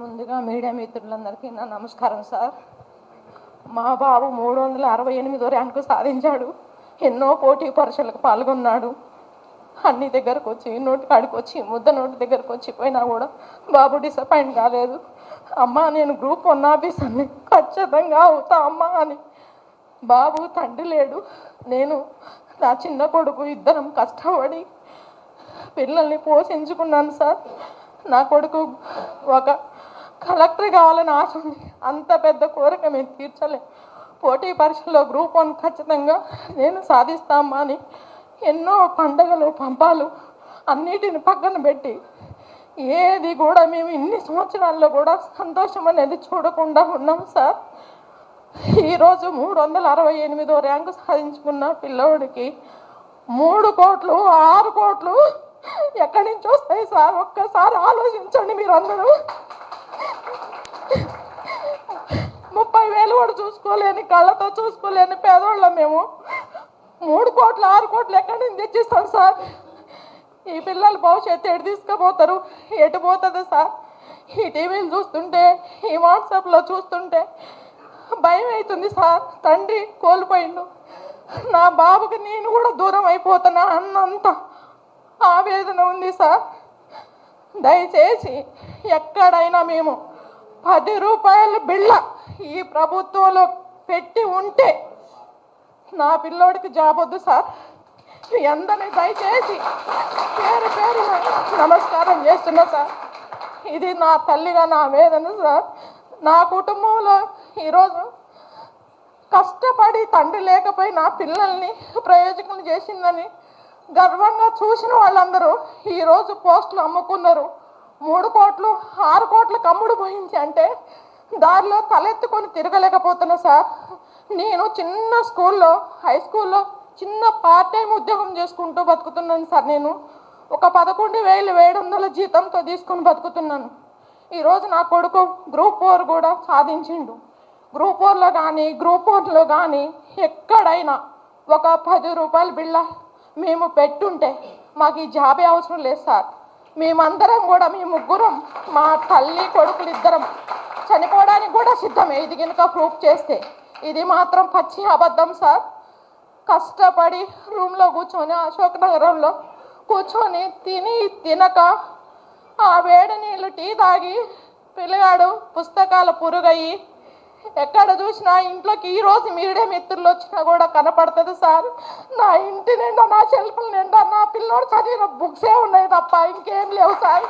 ముందుగా మీడియా మిత్రులందరికీ నా నమస్కారం సార్. మా బాబు మూడు వందల అరవై ఎనిమిదో ర్యాంకు సాధించాడు. ఎన్నో పోటీ పరీక్షలకు పాల్గొన్నాడు. అన్ని దగ్గరకు వచ్చి నోటి కాడికి వచ్చి ముద్ద నోటి దగ్గరకు వచ్చి పోయినా కూడా బాబు డిసప్పాయింట్ కాలేదు. అమ్మ నేను గ్రూప్ వన్ ఆఫీసర్ని. ఖచ్చితంగా అవుతా అమ్మా అని. బాబు తండ్రి లేడు. నేను నా చిన్న కొడుకు ఇద్దరం కష్టపడి పిల్లల్ని పోషించుకున్నాను సార్. నా కొడుకు ఒక కలెక్టర్ కావాలని ఆశ ఉంది. అంత పెద్ద కోరిక మేము తీర్చలేం. పోటీ పరీక్షల్లో గ్రూప్ వన్ ఖచ్చితంగా నేను సాధిస్తామా అని ఎన్నో పండగలు పంపాలు అన్నిటిని పక్కన పెట్టి ఏది కూడా మేము ఇన్ని సంవత్సరాల్లో కూడా సంతోషం అనేది చూడకుండా ఉన్నాం సార్. ఈరోజు మూడు వందల అరవై ఎనిమిదో ర్యాంకు సాధించుకున్న పిల్లోడికి మూడు కోట్లు ఆరు కోట్లు ఎక్కడి నుంచి వస్తాయి సార్ ఒక్కసారి ఆలోచించండి మీరందరూ. ముప్పై వేలు కూడా చూసుకోలేని కళ్ళతో చూసుకోలేని పేదోళ్ళం మేము. మూడు కోట్లు ఆరు కోట్లు ఎక్కడి నుంచి తెచ్చిస్తాం సార్? ఈ పిల్లల భవిష్యత్తు ఎటు తీసుకుపోతారు? ఎటు పోతుంది సార్? ఈ టీవీలు చూస్తుంటే ఈ వాట్సాప్లో చూస్తుంటే భయం అవుతుంది సార్. తండ్రి కోల్పోయిండు. నా బాబుకి నేను కూడా దూరం అయిపోతున్నా అన్నంత. ఆవేదన ఉంది సార్? దయచేసి ఎక్కడైనా మేము పది రూపాయల బిళ్ళ ఈ ప్రభుత్వంలో పెట్టి ఉంటే నా పిల్లోడికి జాబ్ వద్దు సార్. మీ అందరినీ దయచేసి పేరు పేరు నమస్కారం చేస్తున్నా సార్. ఇది నా తల్లిగా నా వేదన సార్. నా కుటుంబంలో ఈరోజు కష్టపడి తండ్రి లేకపోయి నా పిల్లల్ని ప్రయోజకులు చేసిందని గర్వంగా చూసిన వాళ్ళందరూ ఈరోజు పోస్టులు అమ్ముకున్నారు. మూడు కోట్లు ఆరు కోట్లు కమ్ముడు పోయించి అంటే దారిలో తలెత్తుకొని తిరగలేకపోతున్నా సార్. నేను చిన్న స్కూల్లో హై స్కూల్లో చిన్న పార్ట్ టైం ఉద్యోగం చేసుకుంటూ బతుకుతున్నాను సార్ నేను. ఒక పదకొండు వేలు ఏడు వందల జీతంతో తీసుకొని బతుకుతున్నాను. ఈరోజు నా కొడుకు గ్రూప్ ఫోర్ కూడా సాధించిండు. గ్రూప్ ఫోర్లో కానీ గ్రూప్ ఫోర్లో కానీ ఎక్కడైనా ఒక పది రూపాయల బిళ్ళ మేము పెట్టుంటే మాకు ఈ జాబే అవసరం లేదు సార్. మేమందరం కూడా మీ ముగ్గురం మా తల్లి కొడుకులు ఇద్దరం చనిపోవడానికి కూడా సిద్ధమే. ఇది కనుక ప్రూఫ్ చేస్తే ఇది మాత్రం పచ్చి అబద్ధం సార్. కష్టపడి రూమ్లో కూర్చొని అశోక్ నగరంలో కూర్చొని తిని తినక ఆ వేడి నీళ్ళు టీ తాగి పిల్లగాడు పుస్తకాల పురుగయ్యి ఎక్కడ చూసినా ఇంట్లోకి ఈ రోజు మీడియా మిత్రులు వచ్చినా కూడా కనపడుతుంది సార్. నా ఇంటి నిండా నా షెల్ఫ్ల నిండా నా పిల్లోడు చదివిన బుక్సే ఉన్నాయి తప్ప ఇంకేం లేవు సార్.